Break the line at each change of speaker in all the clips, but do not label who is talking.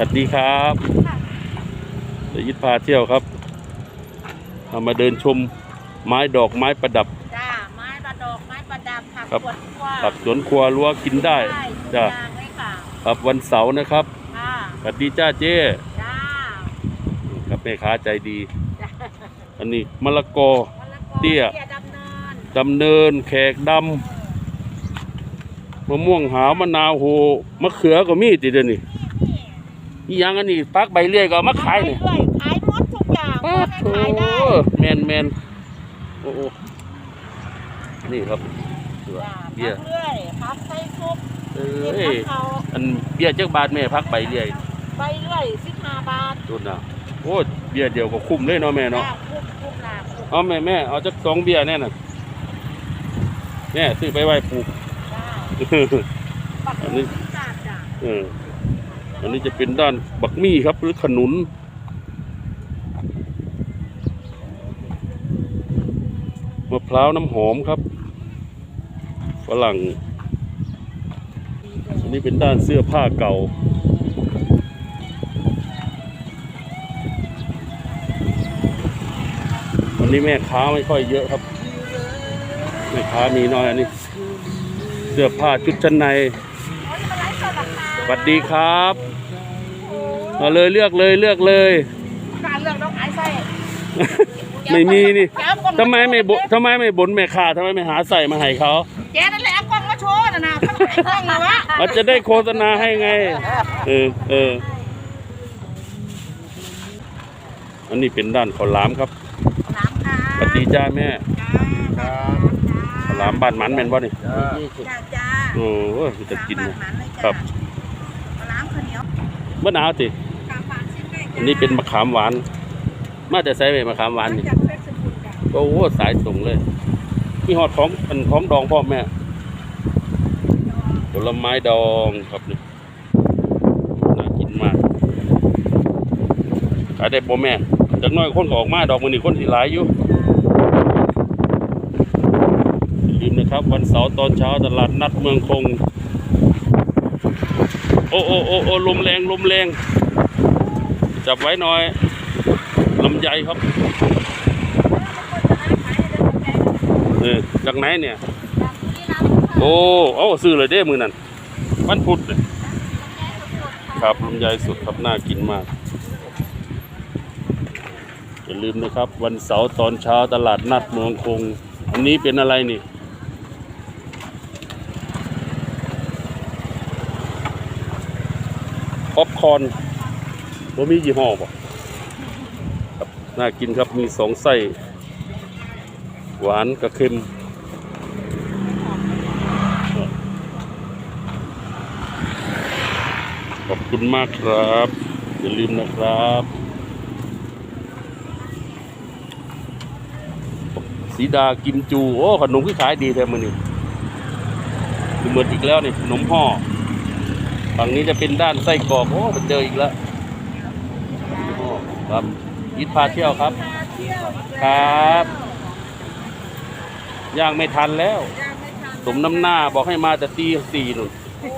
สวัสดีครับเดี๋ยวยิดพาเที่ยวครับพามาเดินชมไม้ดอกไม้ประดับ
จ้า ไม้ประดอกไม้ประดับผัก
ครับ
สวนครัว
ผักสวนครัวรั้วกินได้
จ้า
จ้า
เลยค่ะ
ครับวันเสาร์นะครับ
ค่ะ
สวัสดีจ้าเจ้
จ้า
ครับแม่ค้าใจดี
จ้า
อันนี้มะละกอ
มะละกอ
เตี้ย
ดำเนิน
ดำเนินแขกดำมะม่วงหาวมะนาวโหมะเขือก็มีติเดี๋ยวนี้ อีหยังอันนี้ปักใบเลื่อยก็เอามาขายเนี่ย
ขายขายหมดทุกอย่าง
ป้า
ให้
โถ
ขายได้
แมนแมนโอ้โหนี่ครับ
จ้า
เบี้ย
พักเรื่อยพักไส้ซุป
เอ
เก็บ้
ย
พักเขา
อันเบี้ยจักบาทแม่พักใบเลื่อย
ไปเรื่อยสิบห้าบาท
ตุนน่ะโอ้เบี้ยเดียวก็คุ้มเลยเนาะแม่เนาะ
จ้าคุ้มคุ้มหนาคุ้ม
เอาแม่แม่เอาจักสองเบี้ยแน่น่ะแม่ซื้อไปไว้ปลูก
จ้าปัก
อันนี้
จ้าจ้า
เออ อันนี้จะเป็นด้านบักมี่ครับหรือขนุน มะพร้าวน้ำหอมครับฝรั่ง อันนี้เป็นด้านเสื้อผ้าเก่า วันนี้แม่ค้าไม่ค่อยเยอะครับ แม่ค้ามีน้อยอันนี้ เสื้อผ้าชุดชั้นใน วัสดีครับเอาเลยเลือกเลยเลือกเลย
การเลือกน้องไอ้ไส้
ไม่มีนี่
แกเอากล้อง
ทำไมไม่บทำไมไม่บนแม่ค้าทำไมไม่หาใส่มาให้เขา
แกนั่นแหละเอากล้องมาโชว์นะนะไอ้กล้องนะวะ
อาจจะได้โฆษณาให้ไง เออเอออันนี้เป็นด้านข้าวหลามครับ
น้ำค่ะ
สวัสดีจ้าแม่
จ้า
ข้าวหลามบ้านหมันแม่นบ่นี่
จ้าจ้า
โอ้โหจะกิน
น้ำ
นะ
บ้าหมันเลยจ้า
ครับ
น้ำข้าวเหนียว
มะนาวสิ
กาฝานชิ้นแรก
อันนี้เป็นมะขามหวาน มาแต่ใส่ไปมะขามหวานนี่
จากเพชรบูรณ์จ้ะ
โอ้โหสายส่งเลย มีหอดของอันของดองพ่อแม่ผลไม้ดองครับนี่น่ากินมากขายได้บ่แม่จากหน้อยคนก็ออกมาดอกมันนี่คนสิหลายอยู่อย่าลืมนะครับ วันเสาร์ตอนเช้าตลาดนัดเมืองคง โอ้โอ้โอ้โอ้ลมแรงลมแรง จับไว้หน่อยลำไยครับเออจากไหนเนี่ย โอ้เอาซื้อเลยเด้มือนั่นมันพุดเลยครับลำไยสุดครับน่ากินมาก อย่าลืมนะครับ วันเสาร์ตอนเช้าตลาดนัดเมืองคง อันนี้เป็นอะไรนี่ ป๊อปคอนบ่มียี่ห้อบ่ครับน่ากินครับมีสองไส้หวานกับเค็มขอบคุณมากครับ อย่าลืมนะครับ สีดากิมจู โอ้ ขนมที่ขายดีแท้มือนี่คือเหมือนอีกแล้วนี่ขนมห่อ ฝั่งนี้จะเป็นด้านไส้กรอกโอ้มาเจออีกแล้วโอ้ครับยิดพาเที่ยวครับ ครับ ย่างไม่ทันแล้ว สมน้ำหน้าบอกให้มาแต่ตีสี่นุ่น
โอ้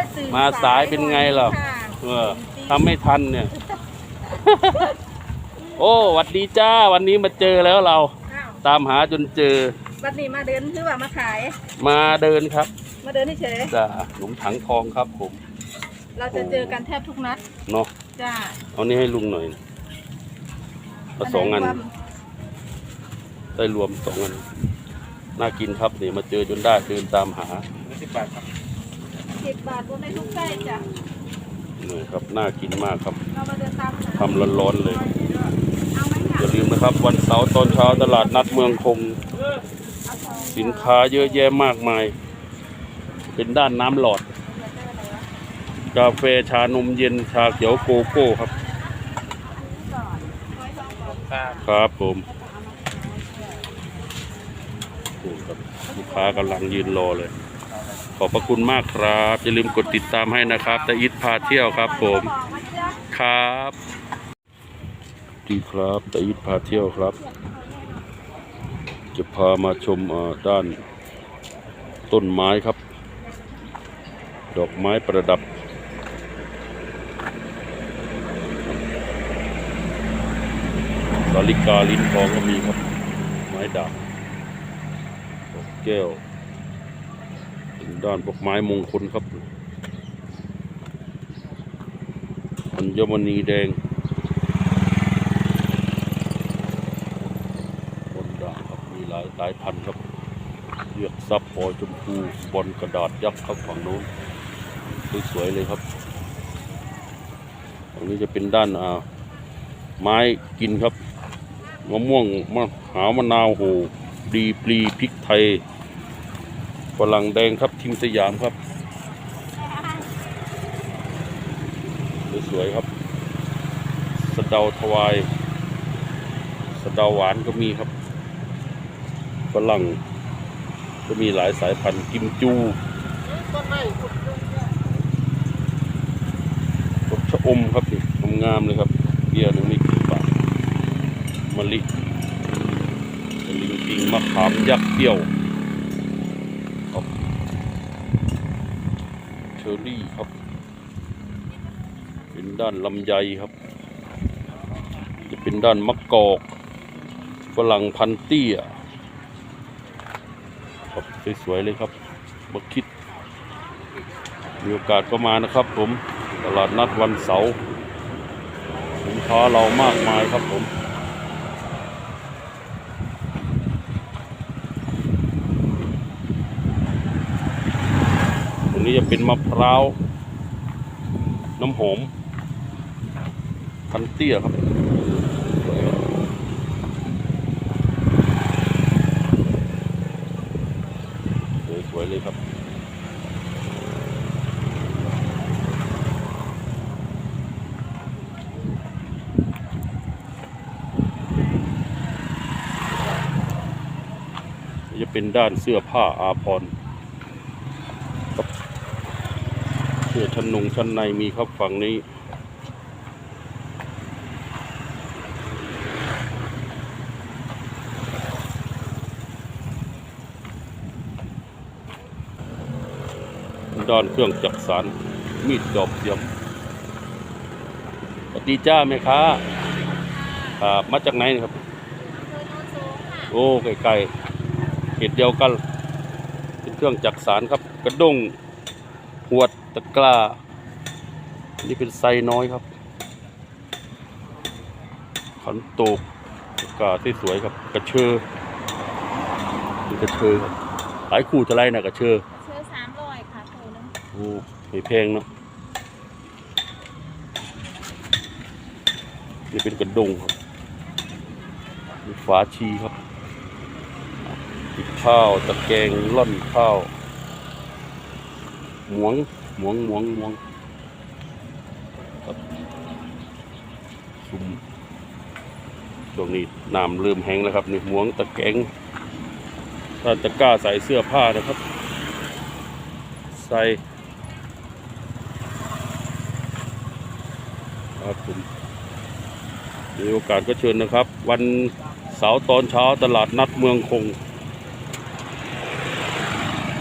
ยตื่น
มาสายเป็นไงล่ะ
ค่ะ
เออทำไม่ทันเนี่ย โอ้หวัดดีจ้า วันนี้มาเจอแล้วเรา
อ้าว
ตามหาจนเจอ
วันนี้มาเดินคือว่ามาขาย
มาเดินครับ
มาเดินเฉย
จ้าหลุมถังทองครับผม
ๆ เราจะเจอกันแทบทุกนัด
เนาะ
จ้า
เอานี้ให้ลุงหน่อยเอาสองอัน ได้รวมสองอัน น่ากินครับนี่มาเจอจนได้เดินตามหา
สิบบาทบนในทุกไส้จ้ะ
นี่ครับน่ากินมากครับ
เรามาเดินตามหา
ทำร้อนๆเลย
เอาไหม
อย่าลืมนะครับ วันเสาร์ตอนเช้าตลาดนัดเมืองคง สินค้าเยอะแยะมากมาย เป็นด้านน้ำหลอด กาแฟชานมเย็นชาเขียวโกโก้ครับ ครับผมโอ้ครับลูกค้ากำลังยืนรอเลย ขอบพระคุณมากครับ อย่าลืมกดติดตามให้นะครับตะอิทพาเที่ยวครับผม ครับดีครับตะอิทพาเที่ยวครับ จะพามาชมด้านต้นไม้ครับ ดอกไม้ประดับาลิกาลิ้นทองก็มีครับ ไม้ดางดอกแก้วเป็นด้านพวกไม้มงคลครับอัญมณีแดงบนด่างครับมีหลายหลายพันธุ์ครับเรียกซับพอชมพูบอลกระดาษยักษ์ครับฝั่งโน้นสวยๆเลยครับฝั่งนี้จะเป็นด้านอ่าไม้กินครับ มะม่วงมะหาวมะนาวโหดีปลีพริกไทยฝรั่งแดงครับทิมสยามครับ สวยๆครับ สะเดาทวาย สะเดาหวานก็มีครับฝรั่งก็มีหลายสายพันธุ์กิมจูรสชะอมครับนี่งามเลยครับเบียร์หนึ่ง มะลิตะลิงปิงมะขามยักษ์เปรี้ยวครับเชอรี่ครับ เป็นด้านลำไยครับ จะเป็นด้านมะกอกฝรั่งพันเตี้ยครับสวยๆเลยครับมะคิด มีโอกาสก็มานะครับผม ตลาดนัดวันเสาร์สินค้าเรามากมายครับผม ตรงนี้จะ เป็นมะพร้าวน้ำหอมพันเตี้ยครับสวยๆเลยครับจะเป็นด้านเสื้อผ้าอาภรณ์ครับเสื้อชั้นนงชั้นในมีครับฝั่งนี้ ด้านเครื่องจักสารมีดดอกเสียมปฏิจ้าไหมคะครับมาจากไหนนี่ครับ โอ้ไกลๆเขตเดียวกัน เป็นเครื่องจักสารครับ กระด้ง หวดตะกร้า นี่เป็นไซน้อยครับ ขันโตกตะกร้าที่สวยครับ กระเชอนี่กระเชอครับหลายคู่จะไล่นะกระเชอ
เชื้อสามร้อยค่ะตัวนึง
โอ้ไม่แพงเนาะนี่เป็นกระดงครับมีฝาชีครับติดข้าวตะแกรงล่อนข้าว หมวงหมวงหมวงหมวงครับซุ่มช่วงนี้น้ำเริ่มแห้งแล้วครับนี่หมวงตะแกงถ้าจะกล้าใส่เสื้อผ้านะครับ ใส่ครับผมมีโอกาสก็เชิญนะครับ วันเสาร์ตอนเช้าตลาดนัดเมืองคง